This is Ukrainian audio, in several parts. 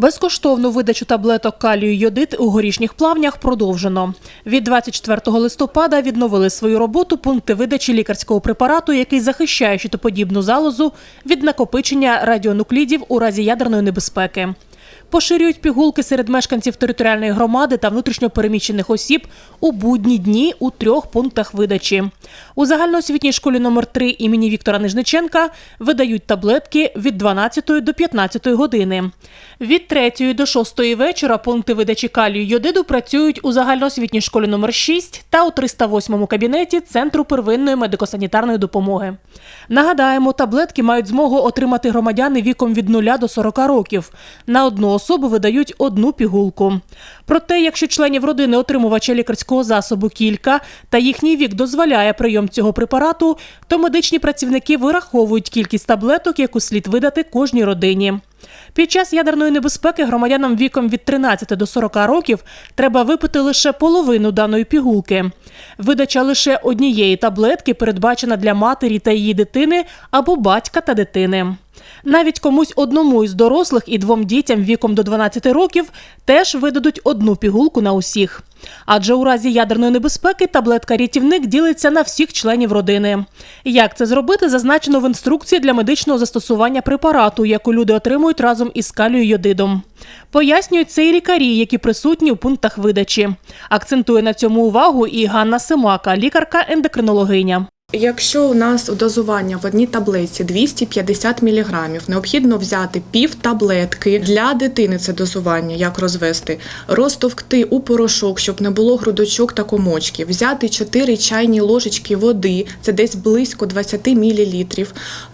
Безкоштовну видачу таблеток калію йодит у горішніх плавнях продовжено. Від 24 листопада відновили свою роботу пункти видачі лікарського препарату, який захищає щитоподібну залозу від накопичення радіонуклідів у разі ядерної небезпеки. Поширюють пігулки серед мешканців територіальної громади та внутрішньопереміщених осіб у будні дні у трьох пунктах видачі. У загальноосвітній школі номер 3 імені Віктора Нижниченка видають таблетки від 12 до 15 години. Від 3 до 6 вечора пункти видачі калію йодиду працюють у загальноосвітній школі номер 6 та у 308 кабінеті Центру первинної медико-санітарної допомоги. Нагадаємо, таблетки мають змогу отримати громадяни віком від 0 до 40 років. На одну особу видають одну пігулку. Проте, якщо членів родини отримувача лікарського засобу кілька та їхній вік дозволяє прийом цього препарату, то медичні працівники вираховують кількість таблеток, яку слід видати кожній родині. Під час ядерної небезпеки громадянам віком від 13 до 40 років треба випити лише половину даної пігулки. Видача лише однієї таблетки передбачена для матері та її дитини або батька та дитини. Навіть комусь одному із дорослих і двом дітям віком до 12 років теж видадуть одну пігулку на усіх. Адже у разі ядерної небезпеки таблетка рятівник ділиться на всіх членів родини. Як це зробити, зазначено в інструкції для медичного застосування препарату, яку люди отримують разом із калію йодидом. Пояснюють це і лікарі, які присутні у пунктах видачі. Акцентує на цьому увагу і Ганна Семака, лікарка-ендокринологиня. Якщо у нас дозування в одній таблетці 250 мг, необхідно взяти пів таблетки. Для дитини. Це дозування, як розвести, розтовкти у порошок, щоб не було грудочок та комочків, взяти 4 чайні ложечки води, це десь близько 20 мл,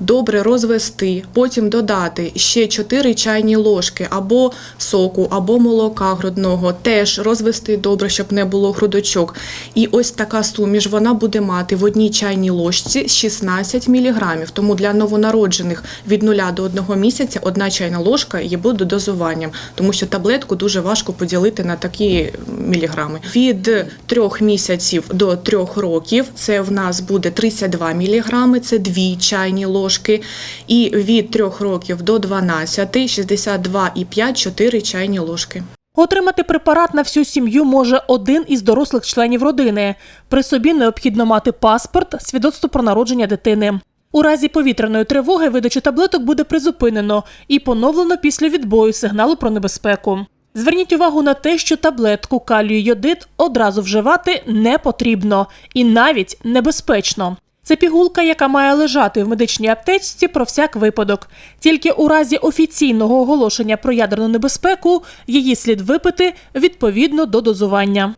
добре розвести, потім додати ще 4 чайні ложки або соку, або молока грудного, теж розвести добре, щоб не було грудочок. І ось така суміш вона буде мати в одній чайній ложці 16 мг. Тому для новонароджених від 0 до 1 місяця одна чайна ложка є буде дозуванням, тому що таблетку дуже важко поділити на такі міліграми. Від 3 місяців до 3 років це в нас буде 32 мг, це 2 чайні ложки. І від 3 років до 12 62,5 4 чайні ложки. Отримати препарат на всю сім'ю може один із дорослих членів родини. При собі необхідно мати паспорт, свідоцтво про народження дитини. У разі повітряної тривоги видачу таблеток буде призупинено і поновлено після відбою сигналу про небезпеку. Зверніть увагу на те, що таблетку калію йодит одразу вживати не потрібно і навіть небезпечно. Це пігулка, яка має лежати в медичній аптечці про всяк випадок. Тільки у разі офіційного оголошення про ядерну небезпеку її слід випити відповідно до дозування.